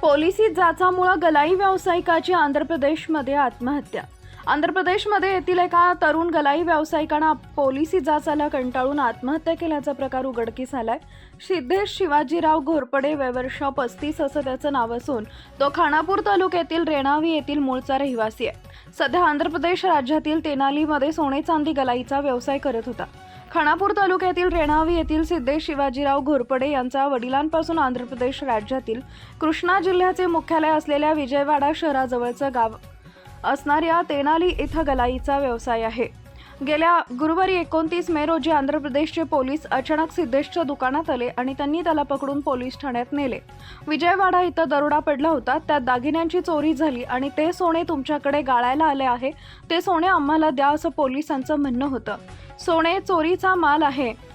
Policy जाचामुळं गलाई व्यावसायिकाची आंध्र प्रदेशमध्ये आत्महत्या. आंध्र प्रदेशमध्ये येथील एका तरुण गलाई व्यावसायिकानं पोलिसी जाचाला कंटाळून आत्महत्या केल्याचा प्रकार उघडकीस आलाय. सिद्धेश शिवाजीराव घोरपडे वयवर्ष पस्तीस असं त्याचं नाव असून तो खानापूर तालुक्यातील रेणावी येथील मूळचा रहिवासी आहे. सध्या आंध्र प्रदेश राज्यातील तेनालीमध्ये सोने चांदी गलाईचा व्यवसाय करत होता. खानापूर तालुक्यातील रेणावी येथील सिद्धेश शिवाजीराव घोरपडे यांचा वडिलांपासून आंध्र प्रदेश राज्यातील कृष्णा जिल्ह्याचे मुख्यालय असलेल्या विजयवाडा शहराजवळचं गाव असणाऱ्या तेनाली इथं गलाईचा व्यवसाय आहे. गेल्या गुरुवारी एकोणतीस मे रोजी आंध्र प्रदेशचे पोलीस अचानक सिद्धेशच्या दुकानात आले आणि त्यांनी त्याला पकडून पोलीस ठाण्यात नेले. विजयवाडा इथं दरोडा पडला होता. त्यात दागिन्यांची चोरी झाली आणि ते सोने तुमच्याकडे गाळायला आले आहे. ते सोने आम्हाला द्या असं पोलिसांचं म्हणणं होतं. सोने चोरीचा माल आहे.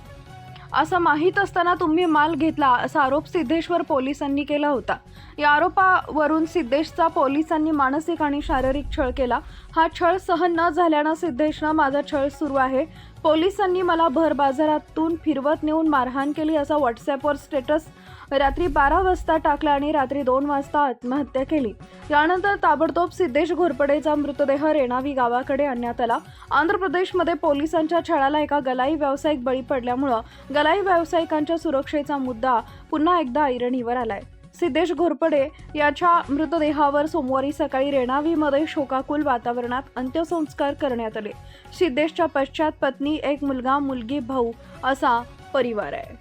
असं माहीत असताना तुम्ही माल घेतला असा आरोप सिद्धेश्वर पोलिसांनी केला होता. या आरोपावरून सिद्धेशचा पोलिसांनी मानसिक आणि शारीरिक छळ केला. हा छळ सहन न झाल्यानं सिद्धेशनं माझा छळ सुरू आहे. पोलिसांनी मला भर बाजारातून फिरवत नेऊन मारहाण केली असा व्हॉट्सॲपवर स्टेटस रात्री बारा वाजता टाकला आणि रात्री दोन वाजता आत्महत्या केली. यानंतर ताबडतोब सिद्धेश घोरपडेचा मृतदेह रेणावी गावाकडे आणण्यात आला. आंध्र प्रदेशमध्ये पोलिसांच्या छळाला एका गलाई व्यावसायिक बळी पडल्यामुळं गलाई व्यावसायिकांच्या सुरक्षेचा मुद्दा पुन्हा एकदा ऐरणीवर आलाय. सिद्धेश घोरपडे याच्या मृतदेहावर सोमवारी सकाळी रेणावीमध्ये शोकाकुल वातावरणात अंत्यसंस्कार करण्यात आले. सिद्धेशच्या पश्चात पत्नी एक मुलगा मुलगी भाऊ असा परिवार आहे.